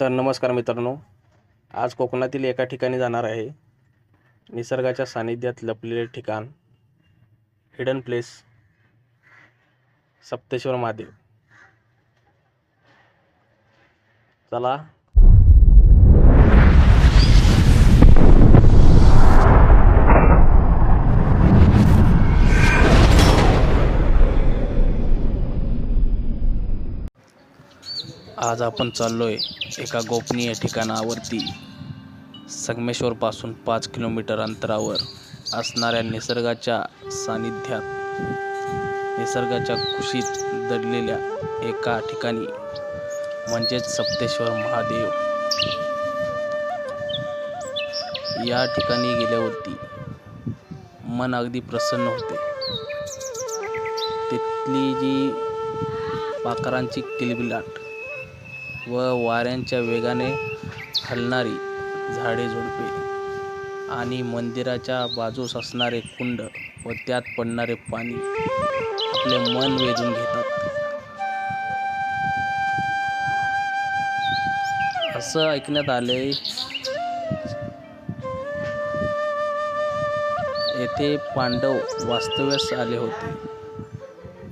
तर नमस्कार मित्रांनो आज कोकणातील एका ठिकाणी जाणार आहे. निसर्गाच्या सानिध्यात लपलेले ठिकाण हिडन प्लेस सप्तेश्वर महादेव. चला आज आपण चाललोय एका गोपनीय ठिकाणावरती. संगमेश्वरपासून पाच किलोमीटर अंतरावर असणाऱ्या निसर्गाच्या सानिध्यात. निसर्गाच्या कुशीत दडलेल्या एका ठिकाणी म्हणजेच सप्तेश्वर महादेव. या ठिकाणी गेल्यावरती मन अगदी प्रसन्न होते. तिथली जी पाखरांची किलबिलाट व वाऱ्यांच्या वेगाने हलणारी झाडे झुडपे आणि मंदिराच्या बाजूस असणारे कुंड व त्यात पडणारे पाणी आपले मन वेधून घेतात. असं ऐकण्यात आले येथे पांडव वास्तव्यास आले होते.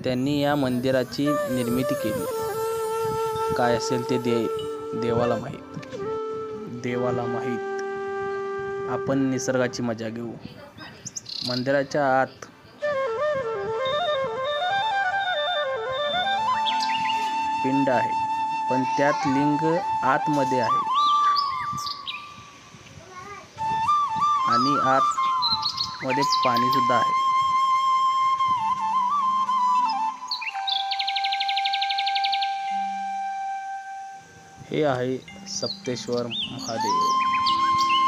त्यांनी या मंदिराची निर्मिती केली. काय असेल ते दे देवाला माहीत. देवाला माहीत. आपण निसर्गाची मजा घेऊ. मंदिराच्या आत. पिंड आहे. पण त्यात लिंग आतमध्ये आहे. आणि आत पाणीसुद्धा पाणी सुद्धा आहे. हे आहे सप्तेश्वर महादेव.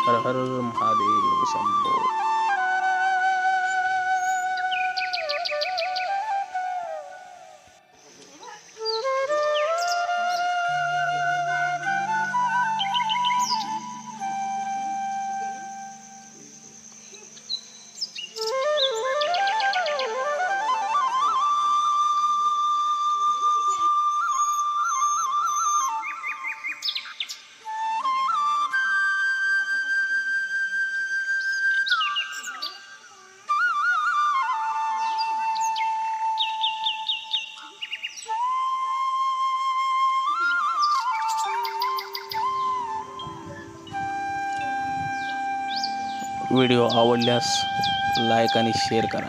हर हर महादेव शंभो. व्हिडिओ आवडल्यास लाईक आणि शेअर करा.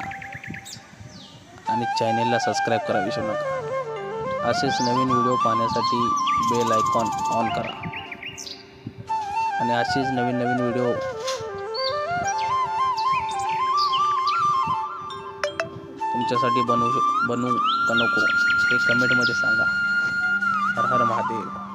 आणि चॅनेलला सबस्क्राईब करा विसरू नका. असेच नवीन व्हिडिओ पाहण्यासाठी बेल आयकॉन ऑन करा. आणि असेच नवीन नवीन व्हिडिओ तुमच्यासाठी बनवू श बनवू का नको हे कमेंटमध्ये सांगा. हर हर महादेव.